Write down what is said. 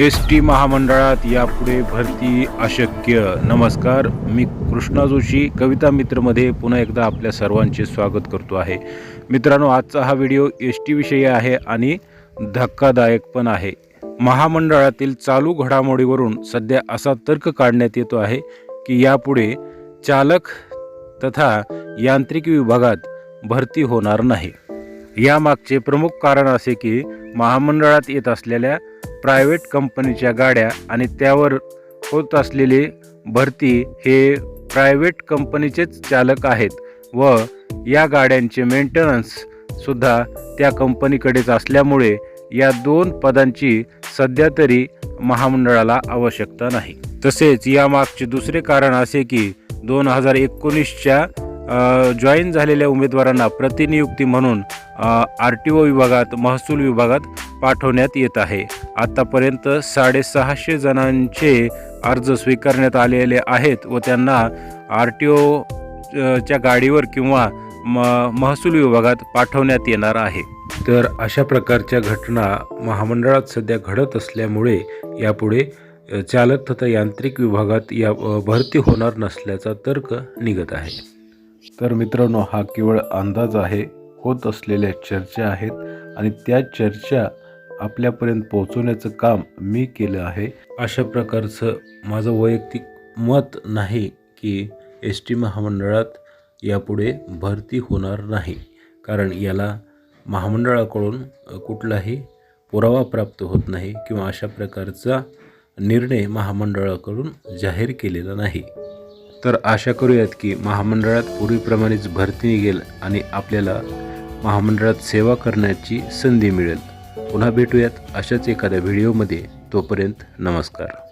S T महामंडळात यापुढे भरती अशक्य. नमस्कार मी कृष्णा जोशी कविता मित्रमध्ये पुन्हा एकदा आपल्या सर्वांचे स्वागत करतो आहे. मित्रांनो आजचा हा व्हिडिओ एस टी विषयी आहे आणि धक्कादायक पण आहे. महामंडळातील चालू घडामोडीवरून सध्या असा तर्क काढण्यात येतो आहे की यापुढे चालक तथा यांत्रिक विभागात भरती होणार नाही. यामागचे प्रमुख कारण असे की महामंडळात येत असलेल्या प्रायव्हेट कंपनीच्या गाड्या आणि त्यावर होत असलेली भरती हे प्रायव्हेट कंपनीचेच चालक आहेत व या गाड्यांचे मेंटेनन्स सुद्धा त्या कंपनीकडेच असल्यामुळे या दोन पदांची सध्या तरी महामंडळाला आवश्यकता नाही. तसेच यामागचे दुसरे कारण असे की दोन हजार एकोणीसच्या जॉईन झालेल्या उमेदवारांना प्रतिनियुक्ती म्हणून आर टी ओ विभागात महसूल विभागात पाठवण्यात येत आहे. आत्तापर्यंत साडेसहाशे जणांचे अर्ज स्वीकारण्यात आलेले आहेत व त्यांना आर टी ओ च्या गाडीवर किंवा म महसूल विभागात पाठवण्यात येणार आहे. तर अशा प्रकारच्या घटना महामंडळात सध्या घडत असल्यामुळे यापुढे चालक तथा यांत्रिक विभागात या भरती होणार नसल्याचा तर्क निघत आहे. तर मित्रांनो हा केवळ अंदाज आहे होत असलेल्या चर्चा आहेत आणि त्या चर्चा आपल्यापर्यंत पोहोचवण्याचं काम मी केलं आहे. अशा प्रकारचं माझं वैयक्तिक मत नाही की एस टी महामंडळात यापुढे भरती होणार नाही कारण याला महामंडळाकडून कुठलाही पुरावा प्राप्त होत नाही किंवा अशा प्रकारचा निर्णय महामंडळाकडून जाहीर केलेला नाही. तर आशा करूयात की महामंडळात पूर्वीप्रमाणेच भरती निघेल आणि आपल्याला महामंडळात सेवा करण्याची संधी मिळेल. पुन्हा भेटूयात अशाच एखाद्या व्हिडिओमध्ये. तोपर्यंत नमस्कार.